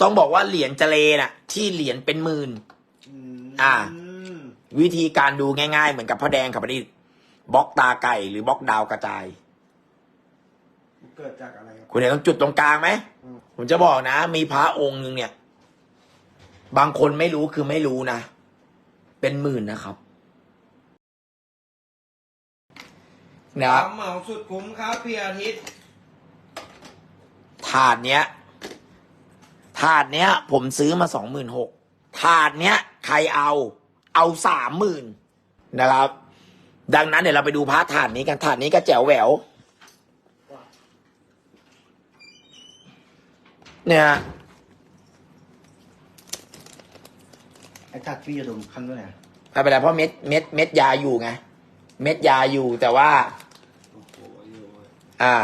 ต้องบอกว่าเหรียญเจเลน่ะ ที่เหรียญเป็นหมื่น อ่า มวิธีการดูง่ายๆ เหมือนกับพระแดงกับพระดิษฐ์บล็อกตาไก่หรือบล็อกดาวกระจาย เกิดจากอะไรครับ คุณเห็นตรงจุดตรงกลางไหม อืม ผมจะบอกนะ มีพระองค์หนึ่งเนี่ย บางคนไม่รู้คือไม่รู้นะ เป็นหมื่นนะครับนะครับเหมาสุดคุ้มครับพี่อาทิตย์ถาดเนี้ย ถาดเนี้ย ผมซื้อมาสองหมื่นหกถาดเนี้ย ใครเอาเอาสามหมื่นนะครับ ดังนั้นเดี๋ยวเราไปดูพระถาดนี้กันถาดนี้ก็แจ๋วแหววเนี่ยไอ้ทัดพี่จะดมคันด้วยนะไม่เป็นไรเพราะเม็ดเม็ดเม็ดยาอยู่ไงเม็ดยาอยู่แต่ว่าโอ้โหเยอะเว้ยอ่า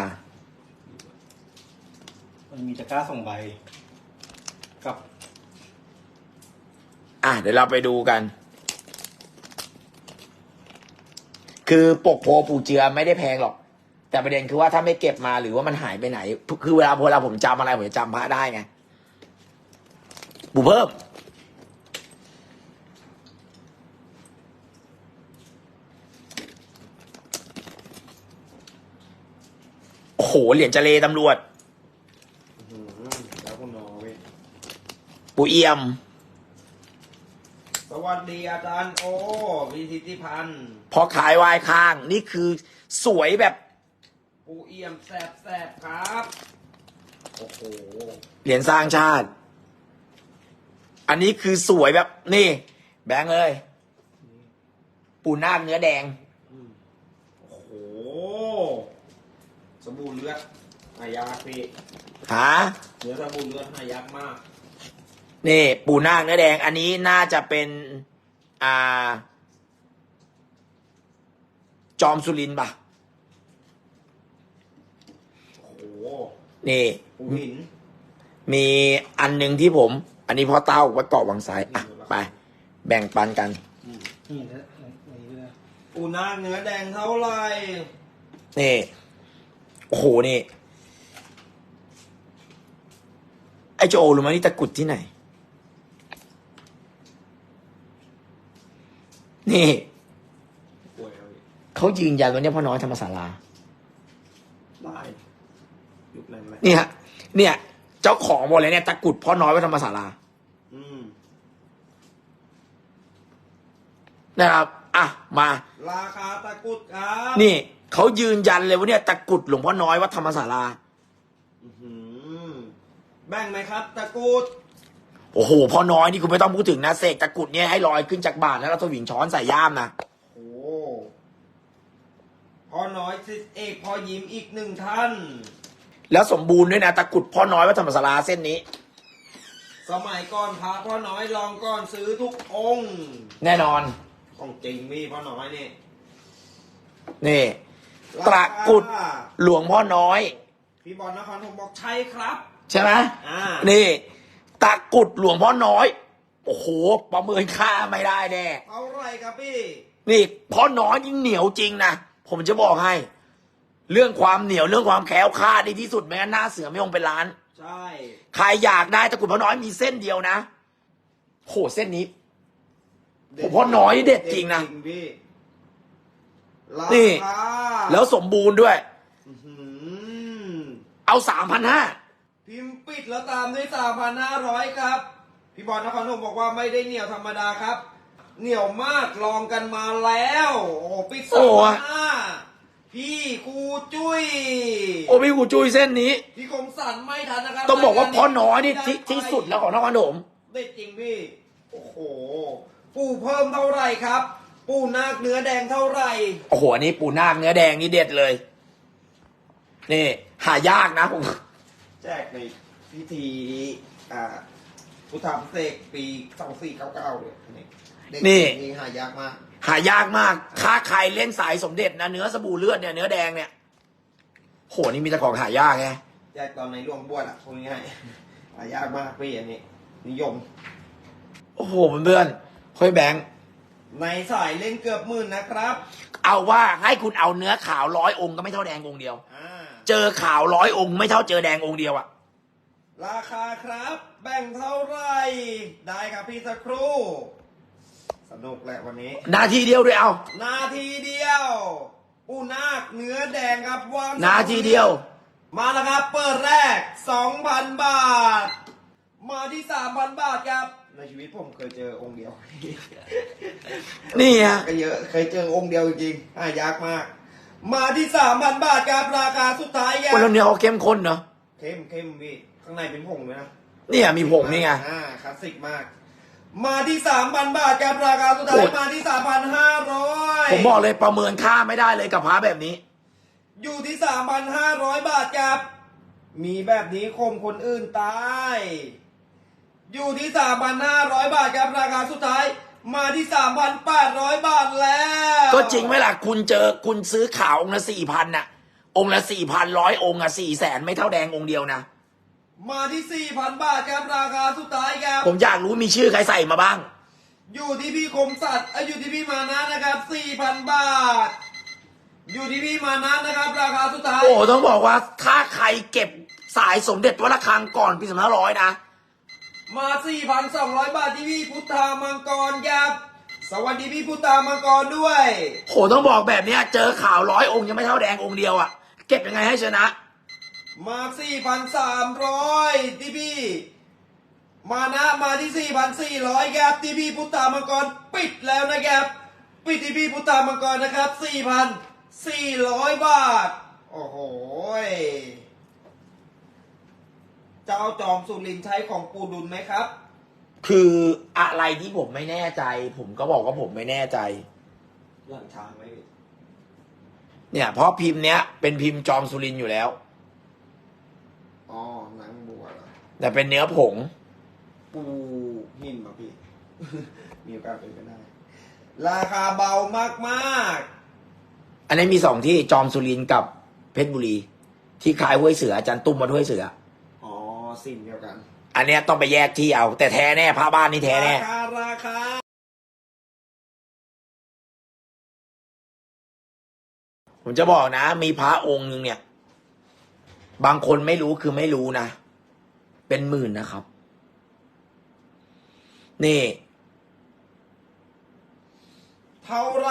มันมีตะกร้าสองใบกับ อะ เดี๋ยวเราไปดูกัน คือปกโพปูเจือไม่ได้แพงหรอก แต่ประเด็นคือว่าถ้าไม่เก็บมาหรือว่ามันหายไปไหน คือเวลาเวลาผมจำอะไรผมจะจำพระได้ไงปูเพิ่มโอ้โหเหรียญเจเลตำรวจอื้อหือแล้วคุณนอเว้ยปูเอี่ยมส วัสดีอาจารย์ โอวิทิติพันธ์พอขายวายข้าง นี่คือสวยแบบ ปูเอี่ยมแสบแสบๆครับ โอ้โห เหรียญสร้างชาติ อันนี้คือสวยแบบนี่ แบงค์เลย ปูนาคเนื้อแดงอืมโอ้โห สบู่เลือดหายากพี่ หา เนื้อสบู่เลือดหายากมาก นี่ปูนาคเนื้อแดง อันนี้น่าจะเป็นอ่าจอมสุรินทร์ป่ะโอ้โหนี่ปูหินมีอันหนึ่งที่ผม อันนี้พ่อเต้าวัดเกาะวังซ้ายอะไป แบ่งปันกัน นี่นะนี่นะปูนาคเนื้อแดงเท่าไหร่นี่โอ้โหนี่ ไอ้โจรู้ไหมนี่ตะกรุดที่ไหน นี่ป่วยเอาอีกเขายืนยันว่าเนี่ยพ่อน้อยธรรมศาลาได้ยุคแรงเลยเนี่ยเนี่ย เจ้าของบอกเลยเนี่ยตะกรุดพ่อน้อยวัดธรรมศาลาอืมนะครับอะมา ราคาตะกรุดครับนี่เขายืนยันเลยว่าเนี่ยตะกรุดหลวงพ่อน้อยวัดธรรมศาลาอื้อหือแบ่งไหมครับ ตะกรุด โอ้โหพ่อน้อยนี่คุณไม่ต้องพูดถึงนะเสกตะกรุดเนี่ยให้ลอยขึ้นจากบาทแล้วเราสวิงช้อนใส่ย่ามนะโอ้พ่อน้อยสิทธิเอกพ่อยิ้มอีกหนึ่งท่าน แล้วสมบูรณ์ด้วยนะตะกรุดพ่อน้อยวัดธรรมศาลาเส้นนี้ สมัยก่อนพระพ่อน้อยลองก่อนซื้อทุกองค์ แน่นอน ของจริงพี่พ่อน้อยนี่นี่ราตะคากรุดหลวงพ่อน้อย พี่บอลนครผมบอกใช่ครับ ใช่ไหมอ่านี่ ตะกรุดหลวงพ่อน้อย โอ้โห ประเมินค่าไม่ได้แน่เท่าไหรครับพี่ นี่พ่อน้อยยิ่งเหนียวจริงนะ ผมจะบอกให้ เรื่องความเหนียวเรื่องความแข็งคลาดดีที่สุดแม้หน้าเสือไม่ลงเป็นล้าน ใช่ ใครอยากได้ตะกรุดพ่อน้อยมีเส้นเดียวนะโหเส้นนี้เด็พ่อน้อยเด็ดจริงนะเด็ดพี่รานี่คาแล้วสมบูรณ์ด้วยอื้อหือเอาสามพันห้า พิมพ์ปิดแล้วตามด้วยสามพันห้าร้อยครับ พี่บอลนครผมบอกว่าไม่ได้เหนียวธรรมดาครับ เหนียวมากลองกันมาแล้ว โอ้โหปิดสามพันห้าพี่ครูจุ้ย โอ้พี่กูจุ้ยเส้นนี้ พี่คมสันไม่ทันนะครับต้องบอกว่าพ่อน้อยนี่ได้ที่ไปที่สุดแล้วของนครปฐมเด็ดจริงพี่ โอ้โห ปูเพิ่มเท่าไหร่ครับ ปูนาคเนื้อแดงเท่าไหร่ โอ้โหอันนี้ปูนาคเนื้อแดงนี่เด็ดเลย นี่ หายากนะผม แจกในพิธีอ่าพุทธาพิเศษกปีสองสี่เก้าเก้าเลยอันนี้เด็กนี่ นี่หายากมาก หายากมาก ถ้าใครเล่นสายสมเด็จนะเนื้อสบู่เลือดเนี่ยเนื้อแดงเนี่ย โหนี่มีแต่ของหายากไง แจกตอนในหลวงบวชอะพูดง่ายๆหายากมากพี่อันนี้ นิยม โอ้โหเพื่อนๆค่อยแบงค์ ในสายเล่นเกือบหมื่นนะครับ เอาว่าให้คุณเอาเนื้อขาวร้อยองค์ก็ไม่เท่าแดงองค์เดียว อ่า เจอขาวร้อยองค์ไม่เท่าเจอแดงองค์เดียวอะราคาครับ แบ่งเท่าไหร่ได้ครับพี่สักครู่ สนุกแหละวันนี้ นาทีเดียวด้วยเอา นาทีเดียวปูนาคเนื้อแดงครับวางนาทีเดียว มาแล้วครับ เปิดแรก 2,000 บาท มาที่ 3,000 บาทครับ ในชีวิตผมเคยเจอองค์เดียวนี่ฮะก็เยอะเคยเจอองค์เดียวจริงๆหายากมาก มาที่3,000บาทครับราคาสุดท้ายคคนรับละเนื้อเขาเข้มข้นเนาะเข้มเข้มพี่ข้างในเป็นผงเลยนะเนี่ยมีผงนี่ไงอ่าคลาสสิกมาก มาที่3,000บาทครับราคาสุดท้าโอ้ยยมาที่3,500ผมบอกเลยประเมินค่าไม่ได้เลยกับพระแบบนี้ อยู่ที่3,500บาทครับมีแบบนี้คมคนอื่นตาย อยู่ที่3,500บาทครับราคาสุดท้าย มาที่3,800บาทแล้ว ก็จริงไหมล่ะคุณเจอคุณซื้อขาวองค์ละสี่พันน่ะ องค์ละสี่พันร้อยองค์อะสี่แสนไม่เท่าแดงองค์เดียวนะ มาที่4,000บาทครับราคาสุดท้ายครับ ผมอยากรู้มีชื่อใครใส่มาบ้าง อยู่ที่พี่คมสัตว์เอ้ยอยู่ที่พี่มานะนะครับ4,000บาท อยู่ที่พี่มานะนะครับ ราคาสุดท้าย โอ้ต้องบอกว่าถ้าใครเก็บสายสมเด็จวัดระฆังก่อนปีสองพันห้าร้อยนะ มา 4,200 บาทที่พี่พุทธามังกรครับ สวัสดีพี่พุทธามังกรด้วย โหต้องบอกแบบเนี้ยเจอข่าวร้อยองค์ยังไม่เท่าแดงองค์เดียวอะเก็บยังไงให้ชนะ มา 4,300ที่พี่ มานะมาที่ 4,400ครับที่พี่พุทธามังกรปิดแล้วนะครับปิดที่พี่พุทธามังกรนะครับ 4,400 บาท โอ้โห ยเจ้าจอมสุรินทร์ใช้ของปูดุลไหมครับ คืออะไรที่ผมไม่แน่ใจ ผมก็บอกว่าผมไม่แน่ใจหลังช้างไหมพี่เนี่ยเพราะพิมพ์เนี้ยเป็นพิมพ์จอมสุรินทร์อยู่แล้ว อ๋อหนังบัวเหรอแต่เป็นเนื้อผง ปูหินมาพี่ มีโอกาสเป็นไปได้ ราคาเบามากๆอันนี้มีสองที่จอมสุรินทร์กับเพชรบุรี ที่ขายห้วยเสืออาจารย์ตุ้มมาห้วยเสืออ๋อ สิ่งเดียวกัน อันเนี้ยต้องไปแยกที่เอา แต่แท้แน่พระบ้านนี่แท้แน่ ราคาราคาผมจะบอกนะ มีพระองค์หนึ่งเนี่ย บางคนไม่รู้คือไม่รู้นะ เป็นหมื่นนะครับ นี่ เท่าไหร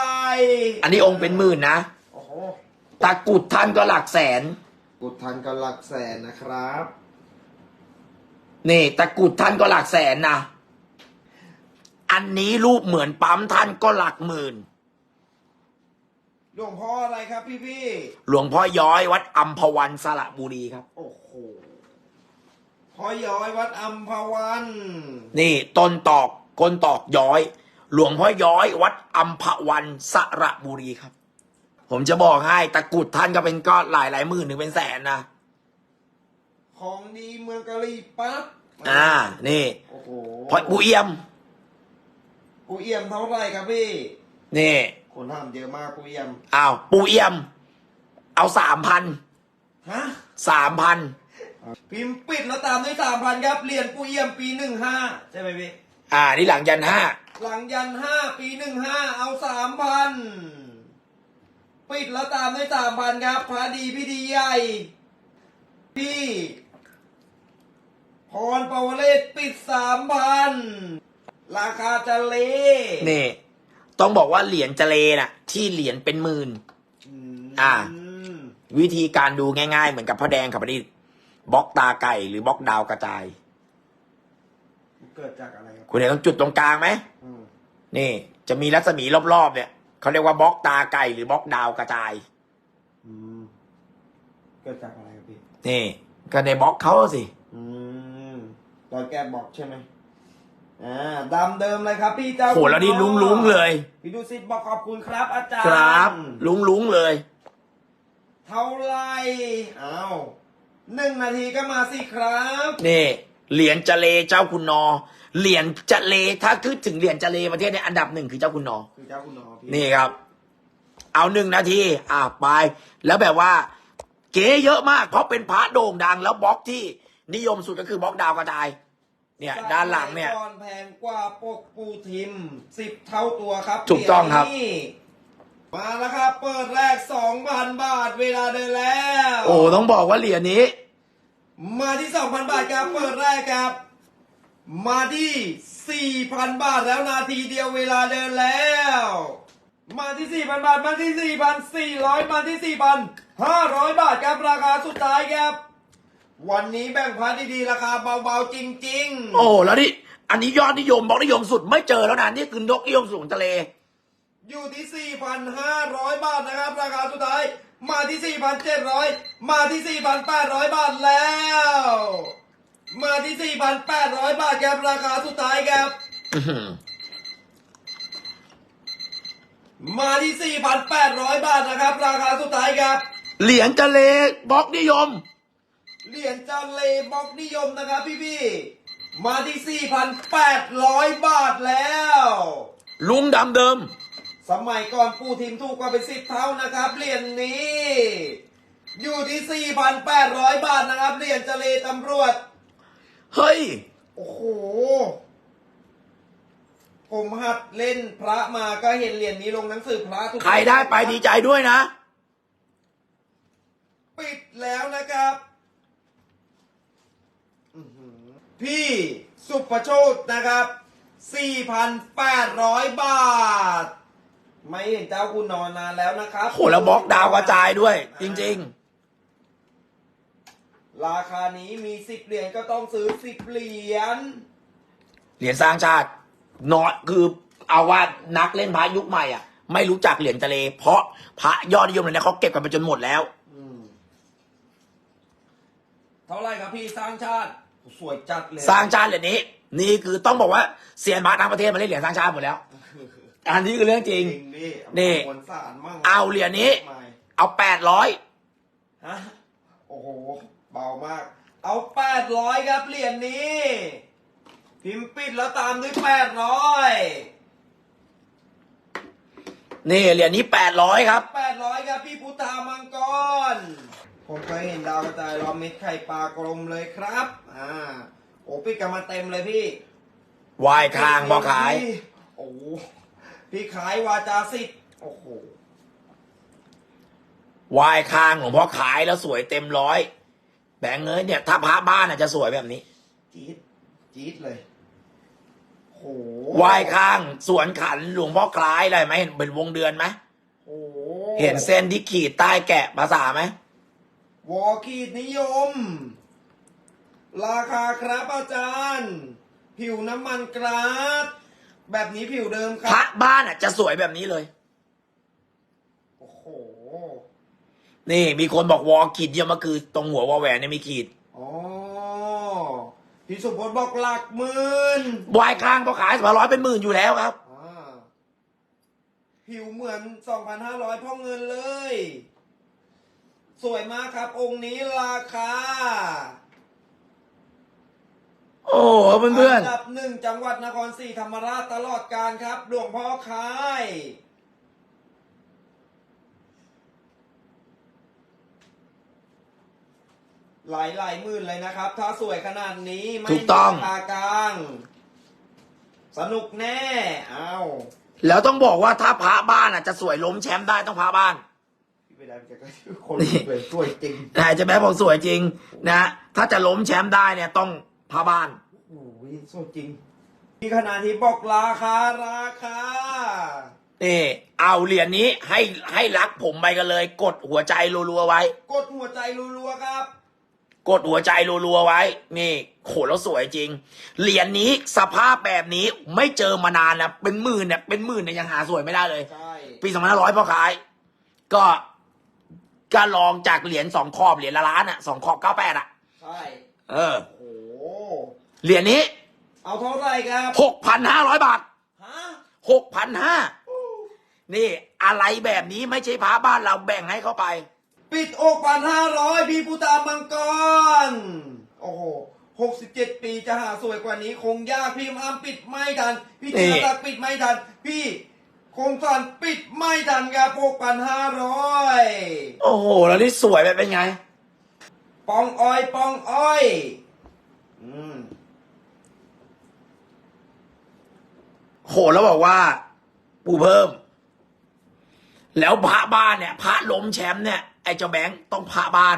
อันนี้องค์เป็นหมื่นนะโอ้โหตะกรุดท่านก็หลักแสนกุดทันกับหลักแสนนะครับ นี่ตะกรุดท่านก็หลักแสนนะอันนี้รูปเหมือนปั๊มท่านก็หลักหมื่น หลวงพ่ออะไรครับพี่พี่หลวงพ่อย้อยวัดอัมพวันสระบุรีครับๆโอ้โหพ่อย้อยวัดอัมพวัน นี่ต้นตอกก้นตอกย้อย หลวงพ่อย้อยวัดอัมพวันสระบุรีครับ ผมจะบอกให้ตะกรุดท่านก็เป็นก็หลายหลายหมื่นถึงเป็นแสนนะ ของดีเมืองกะหรี่ปั๊บอ่า นี่โอ้โหพอปูเอี่ยม ปูเอี่ยมเท่าไหรครับพี่ นี่คนถามเยอะมากปูเอี่ยม อ้าว ปูเอี่ยม เอาสามพันฮะสามพันพิมพ์ปิดแล้วตามด้วยสามพันครับเหรียญปูเอี่ยมปีหนึ่งห้าใช่ไหมพี่ อ่า นี่หลังยันห้า หลังยันห้าปีหนึ่งห้าเอาสามพันปิดแล้วตามด้วยสามพันครับพระดีพี่ดีใหญ่พี่ พรปวเรศปิดสามพันราคาจะเละนี่ต้องบอกว่าเหรียญจะเลน่ะ ที่เหรียญเป็นหมื่นมอ่าวิธีการดูง่ายๆ เหมือนกับพระแดงขับพระดิษฐ์บล็อกตาไก่หรือบล็อกดาวกระจาย เกิดจากอะไรครับคุณเห็นตรงจุดตรงกลางไหม อืมนี่ จะมีรัศมีรอบๆเนี่ยเขาเรียกว่าบล็อกตาไก่หรือบล็อกดาวกระจาย อืมเกิดจากอะไรครับพี่นี่ก็ในบล็อกเขาสิ อืม รอยแก้บอกใช่ไหมอ่าดำเดิมเลยครับ พี่เจ้าโหแล้วนี่ลุ้งๆเลย พี่ดูสิบอกขอบคุณครับ อาจารย์ครับลุ้งๆเลย เท่าไหรอ้าวหนึ่งนาทีก็มาสิครับ นี่ เหรียญจะเลเจ้าคุณนอ เหรียญจะเลถ้าคือถึงเหรียญจะเลประเทศในอันดับหนึ่งคือเจ้าคุณนอ คือเจ้าคุณหนอพี่นี่ครับ เอาหนึ่งนาที อะไป แล้วแบบว่า เก๋เยอะมาก เพราะเป็นพระโด่งดังแล้วบล็อกที่นิยมสุดก็คือบล็อกดาวกระจาย เนี่ยด้านหลังเนี่ยสมัก่อนแพงกว่าปกปูทิมสิบเท่าตัวครับถูกต้องครับเหยญนี่มาแล้วครับ เปิดแรกสองพันบาทเวลาเดินแล้ว โอ้ต้องบอกว่าเหรียญนี้ มาที่2,000บาทครับเปิดแรกครับ มาที่4,000บาทแล้วนาทีเดียวเวลาเดินแล้ว มาที่4,000บาทมาที่4,400มาที่4,500บาทครับราคาสุดท้ายครับ วันนี้แบ่งพันดีๆราคาเบาๆจริงๆ โอ้แล้วนี่อันนี้ยอดนิยมบอกนิยมสุดไม่เจอแล้วนะนี่คือนกนิยมสูงทะเล อยู่ที่ 4,500 บาทนะครับ ราคาสุดท้าย มาที่ 4,700 มาที่ 4,800 บาทแล้ว มาที่ 4,800 บาทครับราคาสุดท้ายครับ อื้อหือมาที่ 4,800 บาทนะครับ ราคาสุดท้ายครับ เหรียญทะเลบล็อกนิยม เหรียญจันเลบล็อกนิยมนะครับพี่ๆมาที่ 4,800 บาทแล้ว ลุงดำเดิม สมัยก่อนปูทีมถูกกว่าเป็นสิบเท่านะครับเหรียญนี้ อยู่ที่ 4,800 บาทนะครับเหรียญเจเลตำรวจ เฮ้ย โอ้โห ผมหัดเล่นพระมาก็เห็นเหรียญนี้ลงหนังสือพระทุกใครได้ไปดีใจด้วยนะ ปิดแล้วนะครับอื้อหือ พี่สุภโชตนะครับ 4,800 บาท ไม่เห็นเจ้าคุณนอนนานแล้วนะครับโหแล้วบล็อกดาวกระจายด้วย จริงราคานี้มี10เหรียญก็ต้องซื้อ10เหรียญ ๆ เหรียญสร้างชาติน้อยคือเอาว่านักเล่นพระยุคใหม่อะ ไม่รู้จักเหรียญทะเล เพราะพระยอดนิยมเลยนะเขาเก็บกันไปจนหมดแล้วเท่าไหรครับพี่สร้างชาติ สวยจัดเลยสร้างชาติเหรียญนี้ นี่คือต้องบอกว่าเซียนพระทั้งประเทศมาเล่นเหรียญสร้างชาติหมดแล้ว อันนี้คือเรื่องจริงดินี่ มวลสารมั่งเอาเหรียญนี้ ไม่เอาแปดร้อยฮะโอ้โห เบามาก เอา800ครับเหรียญนี้ พิมพ์ปิดแล้วตามด้วย800นี่เหรียญนี้แปดร้อยครับ800ครับพี่พุทธามังกร ผมเคยเห็นดาวกระจายรอมเม็ดไข่ปลากลมเลยครับ อ่า โอ้ปิดกันมาเต็มเลยพี่วายคางบอขาย โอ้โหพี่ขายวาจาสิทธิ์โอ้โหวายคางหลวงพ่อขายแล้วสวยเต็มร้อยแบงค์เอ้ยเนี่ย ถ้าพระบ้านอะจะสวยแบบนี้ จี๊ดจี๊ดเลยโหวายคางสวนขันหลวงพ่อคล้ายอะไรไหมเห็นเป็นวงเดือนไหมโอ้โหเห็นเส้นที่ขีดใต้แกะภาษาไหม วอขีดนิยม ราคาครับอาจารย์ ผิวน้ำมันกราดแบบนี้ผิวเดิมคพรัระบ บ้านอะ จะสวยแบบนี้เลย โอ้โห นี่มีคนบอกวอขีดเดียวมาคือตรงหัววอแหวนเนี่ยมีขีดอ๋อ พี่สุพจน์บอกหลักหมื่นวายคางพอขายสองร้อยเป็นหมื่นอยู่แล้วครับ อ่าผิวเหมือน 2,500พ่อเงินเลย สวยมากครับ องค์นี้ราคา โอ้โหเพื่อนอันดับหนึ่งจังหวัดนครศรีธรรมราชตลอดการครับ หลวงพ่อคาย หลายหลายหมื่นเลยนะครับ ถ้าสวยขนาดนี้ ไม่ถูกต้องมีราคากลาง สนุกแน่ เอา ๆ แล้วต้องบอกว่าถ้าพระบ้านอะจะสวยล้มแชมป์ได้ต้องพระบ้าน พี่ไปได้พี่ก็คนสวยสวยจริงแต่จะแม่บอกสวยจริง นะถ้าจะล้มแชมป์ได้เนี่ยต้องพระบ้านโอ้ยสวยจริงที่ขนาดที่บอกราคาราคานี่เอาเหรียญนี้ให้ให้รักผมไปกันเลย กดหัวใจรัวๆไว้ กดหัวใจรัวๆครับ กดหัวใจรัวๆไว้ นี่โหแล้วสวยจริง เหรียญนี้สภาพแบบนี้ไม่เจอมานานนะเป็นหมื่นเนี่ยเป็นหมื่นเนี่ยยังหาสวยไม่ได้เลยใช่ปีสองพันห้าร้อยพอขาย ก็ ก็ลองจากเหรียญสองขอบเหรียญละล้านอะสองขอบเก้าแปดอะ ใช่ เออ โอ้โห เหรียญนี้เอาเท่าไหร่ครับ หกพันห้าร้อยบาทฮะ หกพันห้านี่อะไรแบบนี้ไม่ใช่พระบ้านเราแบ่งให้เขาไป ปิดอกพันห้าร้อยพี่พุตามังกร โอ้โหหกสิบเจ็ดปีจะหาสวยกว่านี้ คงยากพี่อ้ำปิดไม่ทัน พี่นี่ จิรศักดิ์ปิดไม่ทัน พี่ คงสอนปิดไม่ทันครับหกพันห้าร้อยโอ้โห แล้วนี่สวยแบบเป็นไง ปองอ้อย ปองอ้อย อืม โห แล้วบอกว่า ปูเพิ่ม แล้วพระบ้านเนี่ย พระล้มแชมป์เนี่ย ไอ้เจ้าแบงค์ต้องพระบ้าน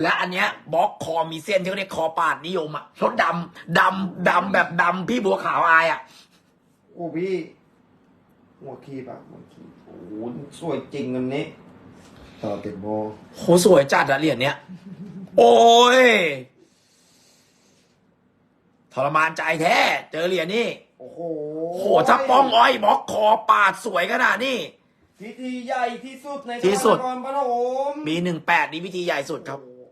และอันเนี้ยบล็อกคอมีเส้นที่เขาเรียกคอปาดนิยมอะรถดำดำดำแบบดำพี่บัวขาวอายอะโอ้พี่ หัวคีบอะหัวคีบโอ้โหสวยจริงอันนี้ต่อเต็มโบโหสวยจัดอะเหรียญเนี้ย โอ้ยทรมานใจแท้ เจอเหรียญนี่โอ้โหโหถ้าป้องอ้อยบล็อกคอปาดสวยขนาดนี้ พิธีใหญ่ที่สุดในที่สุดนครปฐมมีหนึ่งแปดนี่พิธีใหญ่สุดครับโอ้โห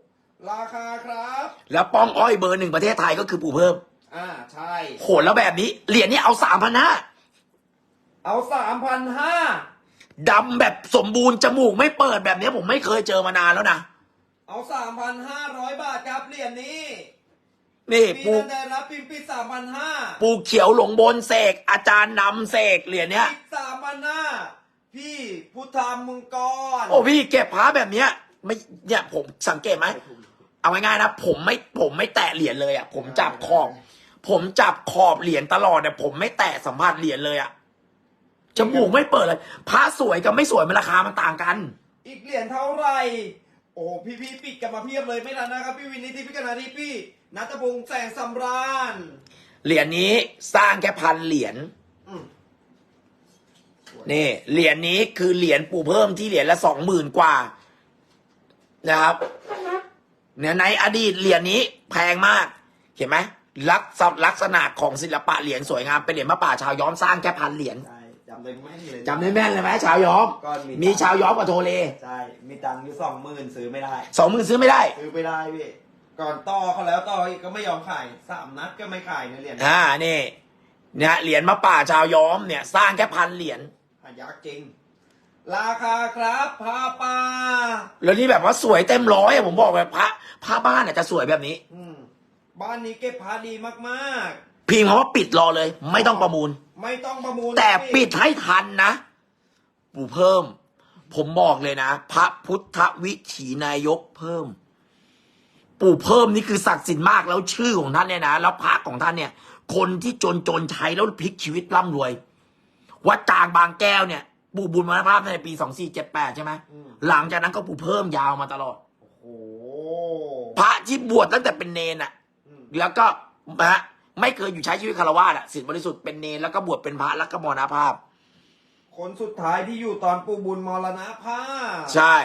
ราคาครับ แล้วป้องอ้อยเบอร์หนึ่งประเทศไทยก็คือปู่เพิ่ม อ่าใช่ โหแล้วแบบนี้เหรียญนี้เอาสามพันห้า เอาสามพันห้าดำแบบสมบูรณ์จมูกไม่เปิดแบบนี้ผมไม่เคยเจอมานานแล้วนะ เอาสามพันห้าร้อยบาทครับเหรียญนี้นี่มีปูนันได้รับพิมพ์ปิดสามพันห้าปูเขียวหลงบนเสกอาจารย์นำเสกเหรียญเนี้ยสามพันห้าพี่พุทธามุงกรโอ้พี่เก็บพระแบบเนี้ย ไม่เนี่ยผมสังเกตไหมเอาง่ายๆนะผมไม่ผมไม่แตะเหรียญเลยอะผมจับขอบ ผมจับขอบเหรียญตลอดเนี่ยผมไม่แตะสัมผัสเหรียญเลยอะ จมูกไม่เปิดเลยพระสวยกับไม่สวยมันราคามันต่างกัน อีกเหรียญเท่าไหร่ โอ้พี่พี่ปิดกันมาเพียบเลยไม่ทันนะครับ พี่วินนิติพิกนาทีพี่นัทพงษ์แสงสำราญ เหรียญนี้สร้างแค่พันเหรียญอืมนี่เหรียญนี้คือเหรียญปู่เพิ่มที่เหรียญละสองหมื่นกว่า นะครับเนี่ยในอดีตเหรียญนี้แพงมาก เห็นไหมลักษลักษณะของศิลปะเหรียญสวยงามเป็นเหรียญมะป่าชาวย้อมสร้างแค่พันเหรียญ ใช่ จำได้แม่นเลยจำได้แม่นเลยไหมชาวย้อมก้อนมีมีชาวย้อมกับโทเลใช่มีตังค์อยู่สองหมื่นซื้อไม่ได้ สองหมื่นซื้อไม่ได้ซื้อไม่ได้พี่ก่อนต่อเขาแล้วต่ออีกก็ไม่ยอมขายสามนัดก็ไม่ขายในเหรียญอ่านี่เนี่ยเหรียญมะป่าชาวย้อมเนี่ยสร้างแค่พันเหรียญหายากจริง ราคาครับพาปาแล้วนี่แบบว่าสวยเต็มร้อยอะผมบอกเลยพระพระบ้านอาจจะสวยแบบนี้ อืมบ้านนี้เก็บพาดีมาก พิมพ์คำว่าปิดรอเลย ไม่ต้องประมูลๆไม่ต้องประมูลแต่พี่ปิดให้ทันนะ ปู่เพิ่ม ผมบอกเลยนะ พระพุทธวิถีนายกเพิ่ม ปู่เพิ่มนี่คือศักดิ์สิทธิ์มากแล้วชื่อของท่านเนี่ยนะแล้วพระของท่านเนี่ย คนที่จนจนๆใช้แล้วพลิกชีวิตร่ำรวย วัดจางบางแก้วเนี่ยปู่บุญมรณภาพในปีสองสี่เจ็ดแปดใช่ไหมอืมหลังจากนั้นก็ปู่เพิ่มยาวมาตลอดโอ้โหพระที่บวชตั้งแต่เป็นเนนอะอืมแล้วก็นะฮะ ไม่เคยอยู่ใช้ชีวิตคารวะอะสิทธิบริสุทธิ์เป็นเนรแล้วก็บวชเป็นพระแล้วก็มรณภาพ คนสุดท้ายที่อยู่ตอนปูบุญมรณภาพใช่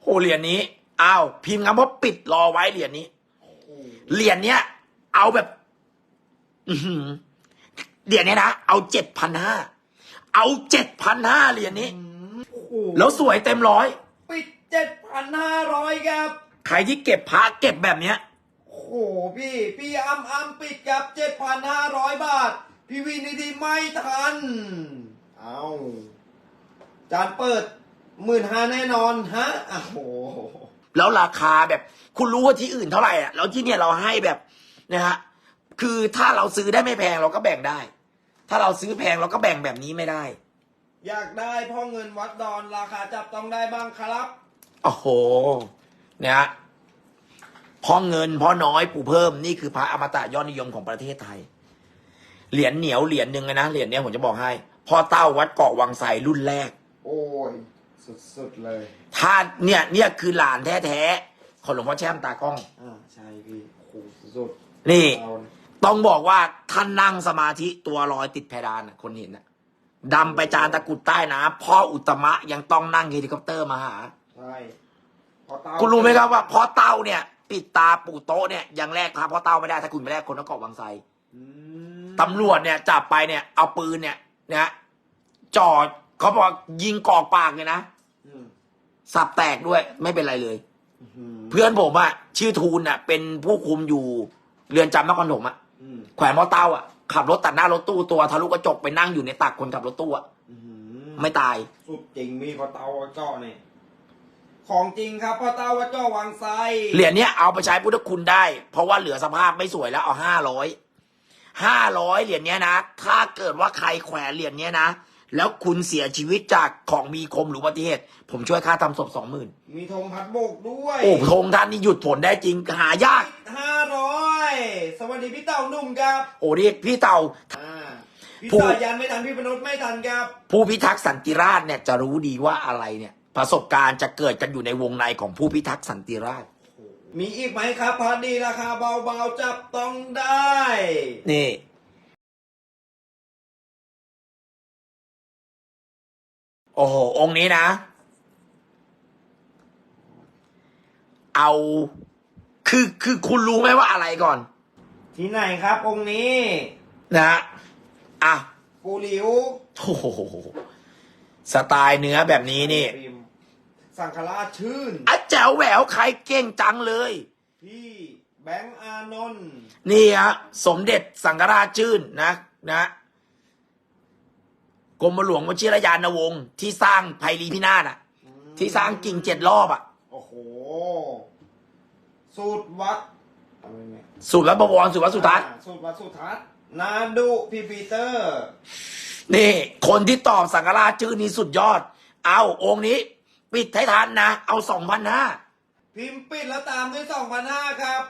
โหเหรียญนี้อ้าวพิมพ์คำว่าปิดรอไว้เหรียญนี้โอ้โหเหรียญเนี้ยเอาแบบ อือหือเหรียญเนี้ยนะเอาเจ็ดพันห้าเอาเจ็ดพันห้าเหรียญนี้อืมโอ้โหแล้วสวยเต็มร้อย ปิดเจ็ดพันห้าร้อยครับ ใครที่เก็บพระเก็บแบบเนี้ย โอ้โหพี่ พี่อ้ำอ้ำปิดกับเจ็ดพันห้าร้อยบาท พี่วินิติไม่ทัน เอาจานเปิดหมื่นห้าแน่นอนฮะอ้าวโห แล้วราคาแบบคุณรู้ว่าที่อื่นเท่าไหร่อะแล้วที่เนี่ยเราให้แบบนะฮะคือถ้าเราซื้อได้ไม่แพงเราก็แบ่งได้ ถ้าเราซื้อแพงเราก็แบ่งแบบนี้ไม่ได้ อยากได้พ่อเงินวัดดอนราคาจับต้องได้บ้างครับ โอ้โห เนี่ยฮะ พ่อเงินพ่อน้อยปู่เพิ่มนี่คือพระอมตะยอดนิยมของประเทศไทย เหรียญเหนียวเหรียญหนึ่งเลยนะเหรียญเนี้ยผมจะบอกให้พ่อเต้าวัดเกาะวังไสรุ่นแรก โอ้ย สุดๆเลยท่านเนี่ยเนี่ยคือหลานแท้ๆของหลวงพ่อแช่มตากล้อง อ่าใช่พี่โอ้โหสุดนี่ๆเอาต้องบอกว่าท่านนั่งสมาธิตัวลอยติดเพดานน่ะคนเห็นน่ะดำไปจานตะกรุดใต้น้ำพ่ออุตตมะยังต้องนั่งเฮลิคอปเตอร์มาหา ใช่พอเต้าคุณรู้ไหมครับว่าพ่อเต้าเนี่ย ปิดตาปู่โต๊ะเนี่ยยังแรกพระพ่อเต้าไม่ได้ถ้าคุณไม่แรกคนนครวังไซอืมตำรวจเนี่ยจับไปเนี่ยเอาปืนเนี่ยนะจ่อเขาบอกยิงกอกปากเลยนะอืมสับแตกด้วยไม่เป็นไรเลยอืมเพื่อนผมอะชื่อทูลอะเป็นผู้คุมอยู่เรือนจำนครปฐมอะอืมแขวนพ่อเต้าอะขับรถตัดหน้ารถตู้ตัวทะลุกระจกไปนั่งอยู่ในตักคนขับรถตู้อะอืมไม่ตายสุดจริงมีพอเต้าวัดเจ้าเนี่ย ของจริงครับพอเต้าวัดเจ้าวังไซเหรียญเนี้ยเอาไปใช้พุทธคุณได้ เพราะว่าเหลือสภาพไม่สวยแล้วเอาห้าร้อยห้าร้อยเหรียญเนี้ยนะ ถ้าเกิดว่าใครแขวนเหรียญเนี้ยนะ แล้วคุณเสียชีวิตจากของมีคมหรืออุบัติเหตุ ผมช่วยค่าทำศพสองหมื่นมีธงพัดโบกด้วยโอ้ธงท่านนี่หยุดผลได้จริงหายากห้าร้อยสวัสดีพี่เต่าหนุ่มครับ โอ้นี่พี่เต่าอ่าพี่ผู้สายันไม่ทันพี่ปนดไม่ทันครับ ผู้พิทักษ์สันติราษฎร์เนี่ยจะรู้ดีว่าอะไรเนี่ย ประสบการณ์จะเกิดกันอยู่ในวงในของผู้พิทักษ์สันติราษฎร์มีอีกไหมครับพอดีราคาเบาๆจับต้องได้ นี่โอ้โห องค์นี้นะ เอา คือ คือคุณรู้ไหมว่าอะไรก่อน ที่ไหนครับ องค์นี้ นะ อะ ปูหลิวโอ้โห สไตล์เนื้อแบบนี้นี่พิมพ์ สังฆราชชื่นอะแจ๋วแหววใครเก่งจังเลย พี่แบงค์อานนท์นี่ฮะสมเด็จสังฆราชชื่นนะนะกรมหลวงวชิรยานวงศ์ที่สร้างไพรีพินาศอะ ที่สร้างกิ่งเจ็ดรอบอะ โอ้โห สูตรวัดอะไรเนี่ยสุวัดบวรสุวัดสุทัศน์อ่าสูตรวัดสุทัศน์นาดุพี่ปีเตอร์ นี่ คนที่ตอบสังฆราชชื่อนี้สุดยอด เอาองค์นี้ ปิดให้ทันนะ เอาสองพันห้าพิมพ์ปิดแล้วตามด้วย2,500ครับ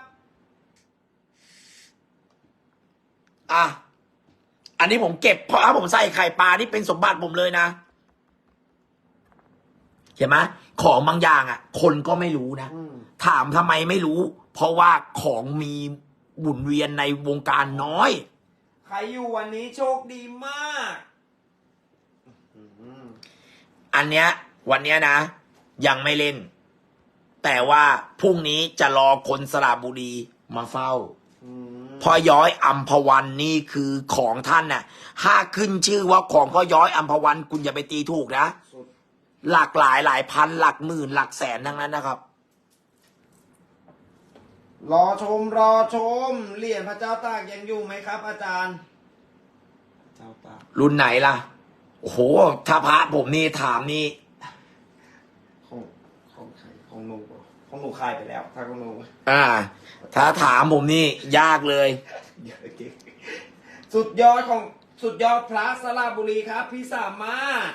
อะ อันนี้ผมเก็บเพราะถ้าผมใส่ไข่ปลานี่เป็นสมบัติผมเลยนะเห็นไหมของบางอย่างอะ คนก็ไม่รู้นะอืมถามทำไมไม่รู้ เพราะว่าของมีหมุนเวียนในวงการน้อย ใครอยู่วันนี้โชคดีมากอืมอันเนี้ย วันเนี้ยนะ ยังไม่เล่น แต่ว่าพรุ่งนี้จะรอคนสระบุรีมาเฝ้าอืมพ่อย้อยอัมพวันนี่คือของท่านน่ะถ้าขึ้นชื่อว่าของพ่อย้อยอัมพวันคุณอย่าไปตีถูกนะสุดหลากหลายหลายพัน หลักหมื่น หลักแสนทั้งนั้นนะครับ รอชมรอชมเหรียญพระเจ้าตากยังอยู่ไหมครับ อาจารย์เจ้าตากรุ่นไหนล่ะ โอ้โหถ้าพระผมนี่ถามนี่ของ ของใครของหนูของหนูคายไปแล้วถ้าของหนูอ่า ถ้าถามผมนี่ยากเลย เยอะจริงสุดยอดของสุดยอดพระสระบุรีครับ พี่สามารถ